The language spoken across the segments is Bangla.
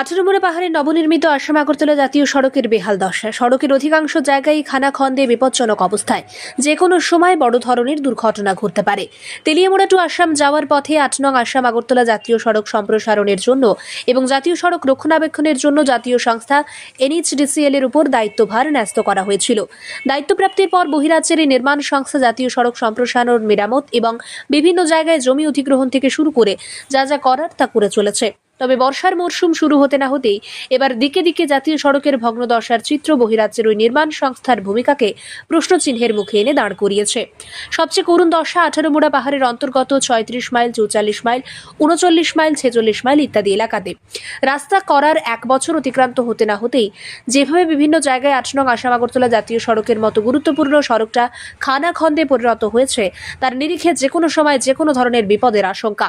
আঠারোমুড়া পাহাড়ের নবনির্মিত আসাম আগরতলা জাতীয় সড়কের বেহাল দশা। সড়কের অধিকাংশ জায়গায় খানাখন্দে বিপজ্জনক অবস্থায়। যে কোনো সময় বড় ধরনের দুর্ঘটনা ঘটতে পারে। তেলিয়ামুড়া টু আসাম যাওয়ার পথে আট নং আসাম আগরতলা জাতীয় সড়ক সম্প্রসারণের জন্য এবং জাতীয় সড়ক রক্ষণাবেক্ষণের জন্য জাতীয় সংস্থা এনএইচডিসিএল এর উপর দায়িত্বভার ন্যস্ত করা হয়েছিল। দায়িত্বপ্রাপ্তির পর বহিরাজ্যের এই নির্মাণ সংস্থা জাতীয় সড়ক সম্প্রসারণ, মেরামত এবং বিভিন্ন জায়গায় জমি অধিগ্রহণ থেকে শুরু করে যা যা করার তা করে চলেছে। তবে বর্ষার মরশুম শুরু হতে না হতেই এবার দিকে দিকে জাতীয় সড়কের ভগ্নদশার চিত্র বহিরাজ্যের ওই নির্মাণ সংস্থার ভূমিকাকে প্রশ্নচিহ্নের মুখে এনে দাঁড় করিয়েছে। সবচেয়ে করুণ দশা আঠারোমুড়া পাহাড়ের অন্তর্গত ছয়ত্রিশ মাইল, চৌচল্লিশ মাইল, উনচল্লিশ মাইল, ছেচল্লিশ মাইল ইত্যাদি এলাকাতে। রাস্তা করার এক বছর অতিক্রান্ত হতে না হতেই যেভাবে বিভিন্ন জায়গায় আট নং আসাম আগরতলা জাতীয় সড়কের মতো গুরুত্বপূর্ণ সড়কটা খানাখন্দে পরিণত হয়েছে, তার নিরিখে যে কোনো সময় যে কোনো ধরনের বিপদের আশঙ্কা।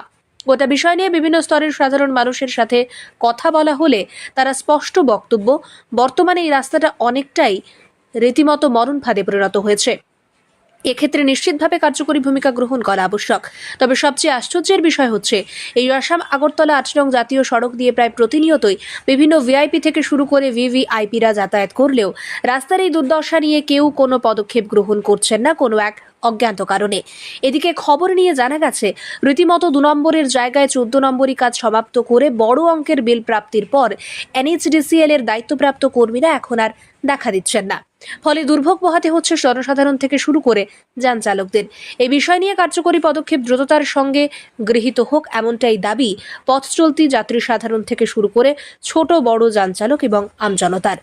গোটা বিষয় নিয়ে বিভিন্ন স্তরের সাধারণ মানুষের সাথে কথা বলা হলে তারা স্পষ্ট বক্তব্য, বর্তমানে এই রাস্তাটা অনেকটাই রীতিমতো মরণ ফাঁদে পরিণত হয়েছে। এক্ষেত্রে নিশ্চিতভাবে কার্যকরী ভূমিকা গ্রহণ করা আবশ্যক। তবে সবচেয়ে আশ্চর্যের বিষয় হচ্ছে, এই আসাম আগরতলা আট নং জাতীয় সড়ক দিয়ে প্রায় প্রতিনিয়তই বিভিন্ন ভিআইপি থেকে শুরু করে ভিভিআইপিরা যাতায়াত করলেও রাস্তার এই দুর্দশা নিয়ে কেউ কোনো পদক্ষেপ গ্রহণ করছেন না, কোনো এক অজ্ঞাত কারণে। এদিকে খবর নিয়ে জানা গেছে রীতিমতো দু নম্বরের জায়গায় চোদ্দ নম্বরই কাজ সমাপ্ত করে বড় অঙ্কের বিল প্রাপ্তির পর এনএইচডিসিএল এর দায়িত্বপ্রাপ্ত কর্মীরা এখন আর দেখা দিচ্ছেন না। ফলে দুর্ভোগ পোহাতে হচ্ছে জনসাধারণ থেকে শুরু করে যান চালকদের এই বিষয় নিয়ে কার্যকরী পদক্ষেপ দ্রুততার সঙ্গে গৃহীত হোক এমনটাই দাবি পথ চলতি যাত্রী সাধারণ থেকে শুরু করে ছোট বড় যান চালক এবং আমজনতার।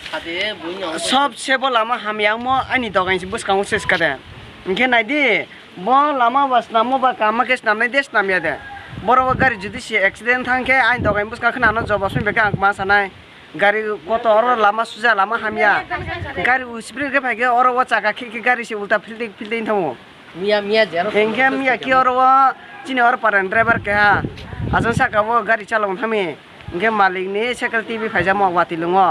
सब सेबो लामा हामिया म अनि दगाइन्छ बुस्काउँ सेस कदे के नाइदि? म लामा बस नामो बा कामा केस नामै देश नामिया दे बरोबर गारि जुदि से एक्सिडेन्ट थांखे आइन दगाइ बुस्का खनानो जबसमै बेका आंक मा सानाय गारि गत अर लामा सुजा लामा हामिया गारि उस्प्रिगे फाइगे अर व चाका के गारि से उल्टा फिल्दिं फिल्दिं थामो मिया मिया जेरो एंगे मिया के अर व चिने अर परन ड्राइभर के आजन साकाबो गारि चलाउन थामे। इंगे मालिक ने सेकल टीवी फाइजा मगवाती लङो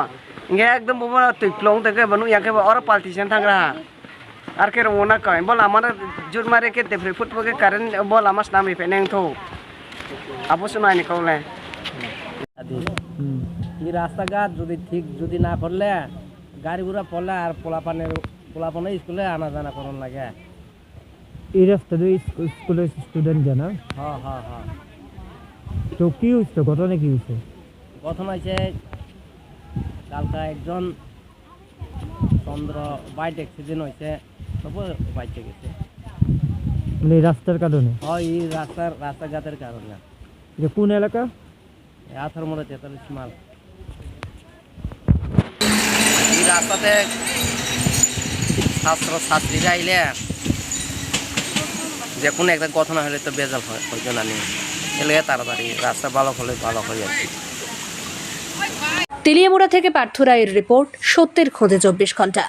एकदम बोला तुक्लों तक बनु यहाँ के और पाल्टी से रहा आर के रोना कहें बोल आम जुट मारे के देफ्री फुट के कारण बोल आम नाम ही तो अब सुनाने को लें रास्ता घाट जो ठीक जो ना कर ले गाड़ी घोड़ा पड़े और पोला पाने पोला पाने स्कूले आना जाना कर लगे? ये रास्ता तो स्कूल स्टूडेंट जाना। हाँ हाँ हाँ। तो की घटना की घटना से কালকা একজন চন্দ্র বাইক অ্যাক্সিডেন্ট হয়েছে তবু বাইকে গেছে। মানে এই রাস্তার কারণে? হয় এই রাস্তার রাস্তাঘাটের কারণে। এটা কোন এলাকা? আথার মনে তেতাল্লিশ মাল। এই রাস্তাতে ছাত্র ছাত্রীরা আইলে যে কোনো একটা ঘটনা হলে তো বেজাল হয় হয়তো না নিয়ে। এলাকায় তাড়াতাড়ি রাস্তা ভালো হলে ভালো হয় আর কি তেলিয়ামুড়া থেকে পার্থ রায়ের রিপোর্ট সত্যের খোঁজে চব্বিশ ঘণ্টা।